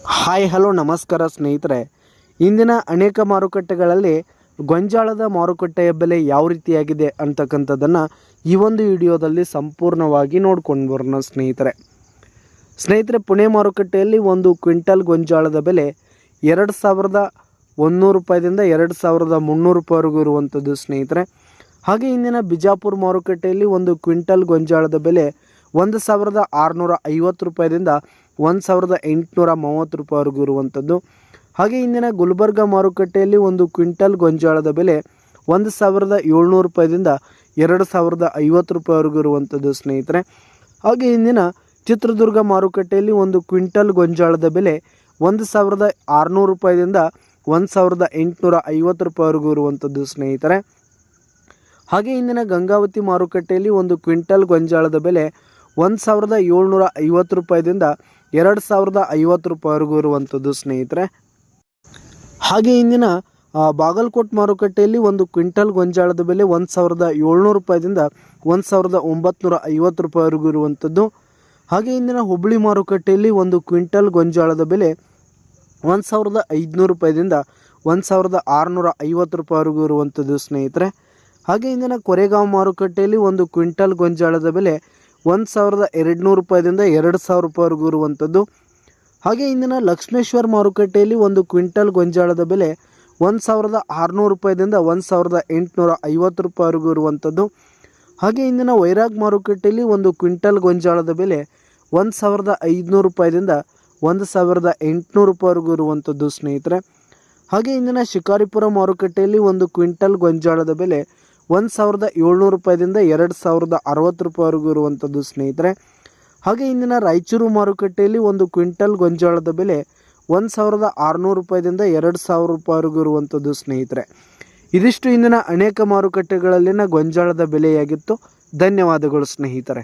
Hi, hello, ನಮಸ್ಕಾರ ಸ್ನೇಹಿತರೆ. ಇಂದಿನ ಅನೇಕ ಮಾರುಕಟ್ಟೆಗಳಲ್ಲಿ ಗೊಂಜಾಳದ ಮಾರುಕಟ್ಟೆಯ ಬೆಲೆ ಯಾವ ರೀತಿಯಾಗಿದೆ ಅಂತಕ್ಕಂಥದ್ದನ್ನು ಈ ಒಂದು ವಿಡಿಯೋದಲ್ಲಿ ಸಂಪೂರ್ಣವಾಗಿ ನೋಡ್ಕೊಂಡು ಬರೋಣ ಸ್ನೇಹಿತರೆ. ಸ್ನೇಹಿತರೆ, ಪುಣೆ ಮಾರುಕಟ್ಟೆಯಲ್ಲಿ ಒಂದು ಕ್ವಿಂಟಲ್ ಗೊಂಜಾಳದ ಬೆಲೆ ಎರಡು ಸಾವಿರದ ಒಂದೂರು ರೂಪಾಯಿದಿಂದ ಎರಡು ಸಾವಿರದ ಮುನ್ನೂರು ರೂಪಾಯಿವರೆಗೂ ಇರುವಂಥದ್ದು ಸ್ನೇಹಿತರೆ. ಹಾಗೆ ಇಂದಿನ ಬಿಜಾಪುರ ಮಾರುಕಟ್ಟೆಯಲ್ಲಿ ಒಂದು ಕ್ವಿಂಟಲ್ ಗೊಂಜಾಳದ ಬೆಲೆ ಒಂದು ಸಾವಿರದ ಆರುನೂರ ಐವತ್ತು ರೂಪಾಯಿದಿಂದ ಒಂದು ಸಾವಿರದ ಎಂಟುನೂರ ಮೂವತ್ತು ರೂಪಾಯಿವರೆಗೂ ಇರುವಂಥದ್ದು. ಹಾಗೆ ಇಂದಿನ ಗುಲ್ಬರ್ಗ ಮಾರುಕಟ್ಟೆಯಲ್ಲಿ ಒಂದು ಕ್ವಿಂಟಲ್ ಗೊಂಜಾಳದ ಬೆಲೆ ಒಂದು ಸಾವಿರದ ಏಳ್ನೂರು ರೂಪಾಯಿದಿಂದ ಎರಡು ಸಾವಿರದ ಐವತ್ತು ರೂಪಾಯಿವರೆಗೂ ಇರುವಂಥದ್ದು ಸ್ನೇಹಿತರೆ. ಹಾಗೆ ಇಂದಿನ ಚಿತ್ರದುರ್ಗ ಮಾರುಕಟ್ಟೆಯಲ್ಲಿ ಒಂದು ಕ್ವಿಂಟಲ್ ಗೊಂಜಾಳದ ಬೆಲೆ ಒಂದು ಸಾವಿರದ ಆರುನೂರು ರೂಪಾಯಿದಿಂದ ಒಂದು ಸಾವಿರದ ಎಂಟುನೂರ ಐವತ್ತು ರೂಪಾಯಿವರೆಗೂ ಇರುವಂಥದ್ದು ಸ್ನೇಹಿತರೆ. ಹಾಗೆ ಇಂದಿನ ಗಂಗಾವತಿ ಮಾರುಕಟ್ಟೆಯಲ್ಲಿ ಒಂದು ಕ್ವಿಂಟಲ್ ಗೊಂಜಾಳದ ಬೆಲೆ ಒಂದು ಸಾವಿರದ ಏಳ್ನೂರ ಐವತ್ತು ರೂಪಾಯಿದಿಂದ ಎರಡು ಸಾವಿರದ ಐವತ್ತು ರೂಪಾಯಿವರೆಗೂ ಇರುವಂಥದ್ದು ಸ್ನೇಹಿತರೆ. ಹಾಗೆ ಇಂದಿನ ಬಾಗಲಕೋಟ್ ಮಾರುಕಟ್ಟೆಯಲ್ಲಿ ಒಂದು ಕ್ವಿಂಟಲ್ ಗೊಂಜಾಳದ ಬೆಲೆ ಒಂದು ಸಾವಿರದ ಏಳ್ನೂರು ರೂಪಾಯಿದಿಂದ ಒಂದು ಸಾವಿರದ ಒಂಬತ್ನೂರ ಐವತ್ತು ರೂಪಾಯಿವರೆಗೂ ಇರುವಂಥದ್ದು. ಹಾಗೆ ಇಂದಿನ ಹುಬ್ಬಳ್ಳಿ ಮಾರುಕಟ್ಟೆಯಲ್ಲಿ ಒಂದು ಕ್ವಿಂಟಲ್ ಗೊಂಜಾಳದ ಬೆಲೆ ಒಂದು ಸಾವಿರದ ಐದುನೂರು ರೂಪಾಯಿದಿಂದ ಒಂದು ಸಾವಿರದ ಆರುನೂರ ಐವತ್ತು ರೂಪಾಯಿವರೆಗೂ ಇರುವಂಥದ್ದು ಸ್ನೇಹಿತರೆ. ಹಾಗೆ ಇಂದಿನ ಕೊರೆಗಾಂವ್ ಮಾರುಕಟ್ಟೆಯಲ್ಲಿ ಒಂದು ಕ್ವಿಂಟಲ್ ಗೊಂಜಾಳದ ಬೆಲೆ ಒಂದು ಸಾವಿರದ ಎರಡು ನೂರು ರೂಪಾಯಿದಿಂದ ಎರಡು ಸಾವಿರ ರೂಪಾಯಿವರೆಗೂ ಇರುವಂಥದ್ದು ಹಾಗೆ ಇಂದಿನ ಲಕ್ಷ್ಮೇಶ್ವರ ಮಾರುಕಟ್ಟೆಯಲ್ಲಿ ಒಂದು ಕ್ವಿಂಟಲ್ ಗೊಂಜಾಳದ ಬೆಲೆ ಒಂದು ಸಾವಿರದ ಆರುನೂರು ರೂಪಾಯಿದಿಂದ ಒಂದು ಸಾವಿರದ ಎಂಟುನೂರ ಐವತ್ತು ರೂಪಾಯಿವರೆಗೂ ಇರುವಂಥದ್ದು ಹಾಗೆ ಇಂದಿನ ವೈರಾಗ್ ಮಾರುಕಟ್ಟೆಯಲ್ಲಿ ಒಂದು ಕ್ವಿಂಟಲ್ ಗೊಂಜಾಳದ ಬೆಲೆ ಒಂದು ಸಾವಿರದ ಐದುನೂರು ರೂಪಾಯಿದಿಂದ ಒಂದು ಸಾವಿರದ ಎಂಟುನೂರು ರೂಪಾಯಿವರೆಗೂ ಇರುವಂಥದ್ದು ಸ್ನೇಹಿತರೆ. ಹಾಗೆ ಇಂದಿನ ಶಿಕಾರಿಪುರ ಮಾರುಕಟ್ಟೆಯಲ್ಲಿ ಒಂದು ಕ್ವಿಂಟಲ್ ಗೊಂಜಾಳದ ಬೆಲೆ ಒಂದು ಸಾವಿರದ ಏಳ್ನೂರು ರೂಪಾಯಿದಿಂದ ಎರಡು ಸಾವಿರದ ಅರವತ್ತು ರೂಪಾಯಿವರೆಗೂ ಇರುವಂಥದ್ದು ಸ್ನೇಹಿತರೆ. ಹಾಗೆ ಇಂದಿನ ರಾಯಚೂರು ಮಾರುಕಟ್ಟೆಯಲ್ಲಿ ಒಂದು ಕ್ವಿಂಟಲ್ ಗೊಂಜಾಳದ ಬೆಲೆ ಒಂದು ಸಾವಿರದ ಆರುನೂರು ರೂಪಾಯಿದಿಂದ ಎರಡು ಸಾವಿರ ರೂಪಾಯಿವರೆಗೂ ಇರುವಂಥದ್ದು ಸ್ನೇಹಿತರೆ. ಇದಿಷ್ಟು ಇಂದಿನ ಅನೇಕ ಮಾರುಕಟ್ಟೆಗಳಲ್ಲಿನ ಗೊಂಜಾಳದ ಬೆಲೆಯಾಗಿತ್ತು. ಧನ್ಯವಾದಗಳು ಸ್ನೇಹಿತರೆ.